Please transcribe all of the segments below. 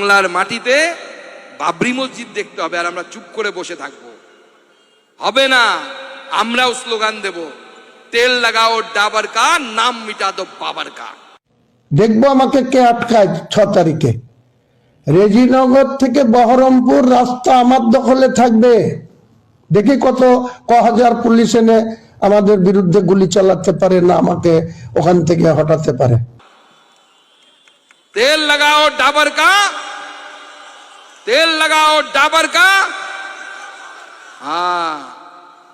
বাংলার মাটিতে বাবরি মসজিদ দেখতে হবে আর আমরা চুপ করে বসে থাকব। হবে না আমরাও স্লোগান দেব তেল লাগাও ডাবার কা নাম মিটা দো বাবার কা দেখব আমাকে কে আটকায় ছ তারিখে। রেজিনগর থেকে বহরমপুর রাস্তা আমার দখলে থাকবে। দেখি কত ক হাজার পুলিশ এনে আমাদের বিরুদ্ধে গুলি চালাতে পারে না আমাকে ওখান থেকে হটাতে পারে। তেল লাগাও ডাবার কা লাগাও, ডাবার কা। হ্যাঁ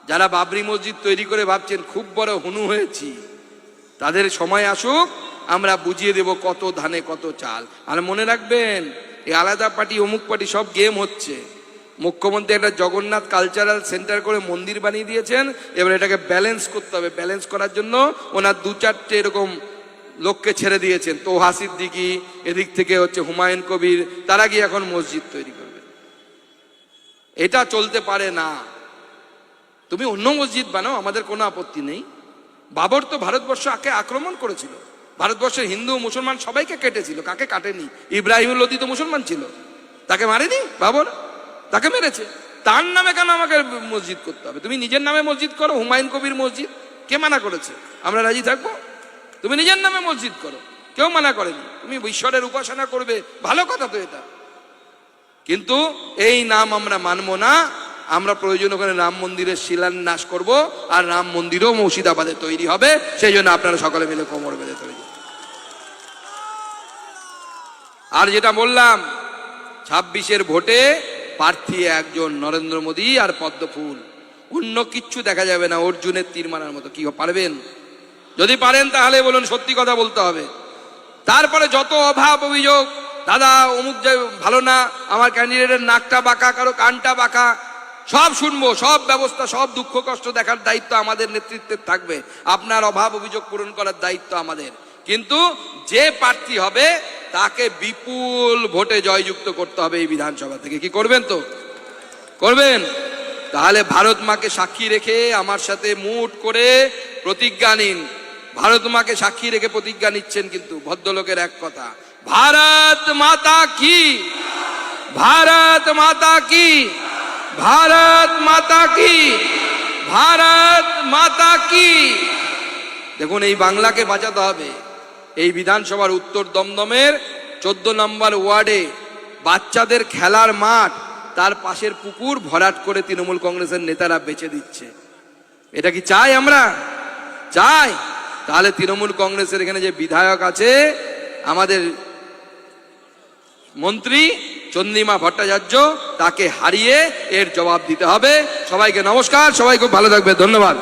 যারা বাবরি মসজিদ তৈরি করে ভাবছেন, খুব বড় হনু হয়েছি। তাদের সময় আসুক, আমরা বুঝিয়ে দেব কত ধানে কত চাল। আর মনে রাখবেন, এই আলাদা পার্টি, অমুক পার্টি সব গেম হচ্ছে। মুখ্যমন্ত্রী একটা জগন্নাথ কালচারাল সেন্টার করে মন্দির বানিয়ে দিয়েছেন, এবার এটাকে ব্যালেন্স করতে হবে। ব্যালেন্স করার জন্য ওনার দু চারটে এরকম লোককে ছেড়ে দিয়েছেন। তো হাসির দিঘি এদিক থেকে হচ্ছে হুমায়ুন কবির, তারা গিয়ে এখন মসজিদ তৈরি করবে এটা চলতে পারে না। তুমি অন্য মসজিদ বানাও, আমাদের কোনো আপত্তি নেই। বাবর তো ভারতবর্ষ আকে আক্রমণ করেছিল। ভারতবর্ষের হিন্দু, মুসলমান সবাইকে কেটেছিল। কাকে কাটেনি? ইব্রাহিম লোদি তো মুসলমান ছিল। তাকে মারেনি বাবর? তাকে মেরেছে। তার নামে কেন আমাকে মসজিদ করতে হবে? তুমি নিজের নামে মসজিদ করো, হুমায়ুন কবির মসজিদ। কে মানা করেছে? আমরা রাজি থাকব? তুমি নিজের নামে মসজিদ করো। কেউ মানা করেনি। তুমি ঈশ্বরের উপাসনা করবে। ভালো কথা তো এটা। কিন্তু এই নাম আমরা মানব না। আমরা প্রয়োজন ওখানে রাম মন্দিরের শিলান্যাস করব আর রাম মন্দিরও মুর্শিদাবাদে তৈরি হবে। সেই জন্য আপনারা সকলে মিলে কোমর বেঁধে তৈরি। আর যেটা বললাম, ছাব্বিশের ভোটে প্রার্থী একজন নরেন্দ্র মোদী আর পদ্মফুল। অন্য কিচ্ছু দেখা যাবে না, অর্জুনের তীর মারার মতো। কি পারবেন? যদি পারেন তাহলে বলুন, সত্যি কথা বলতে হবে। তারপরে যত অভাব অভিযোগ দাদা, অমুক যে ভালো না, আমার ক্যান্ডিডেটের নাকটা বাঁকা, কারও কানটা বাঁকা। সব শুনব, সব ব্যবস্থা, সব দুঃখ কষ্ট দেখার দায়িত্ব আমাদের নেতৃত্বের থাকবে। আপনার অভাব অভিযোগ পূরণ করার দায়িত্ব আমাদের। কিন্তু যে প্রার্থী হবে, তাকে বিপুল ভোটে জয়যুক্ত করতে হবে এই বিধানসভা থেকে। কি করবেন তো? করবেন? তাহলে ভারত মাকে সাক্ষী রেখে আমার সাথে মুট করে প্রতিজ্ঞা নিন। ভারত মাকে সাক্ষী রেখে প্রতিজ্ঞা নিচ্ছেন কিন্তু ভদ্রলোকের এক কথা। ভারত মাতা কি? ভারত মাতা কি? ভারত মাতা কি? ভারত মাতা কি? দেখুন, এই বাংলাকে বাঁচাতে হবে। এই বিধানসভার উত্তর দমদমের চোদ্দ নম্বর ওয়ার্ডে বাচ্চাদের খেলার মাঠ, তার পাশের পুকুর ভরাট করে তৃণমূল কংগ্রেসের নেতারা বেচে দিচ্ছে। এটা কি চাই আমরা? চাই। তাহলে তৃণমূল কংগ্রেসের এখানে যে বিধায়ক আছে, আমাদের মন্ত্রী চন্দ্রিমা ভট্টাচার্য তাকে হারিয়ে এর জবাব দিতে হবে। সবাইকে নমস্কার, সবাই খুব ভালো থাকবে, ধন্যবাদ।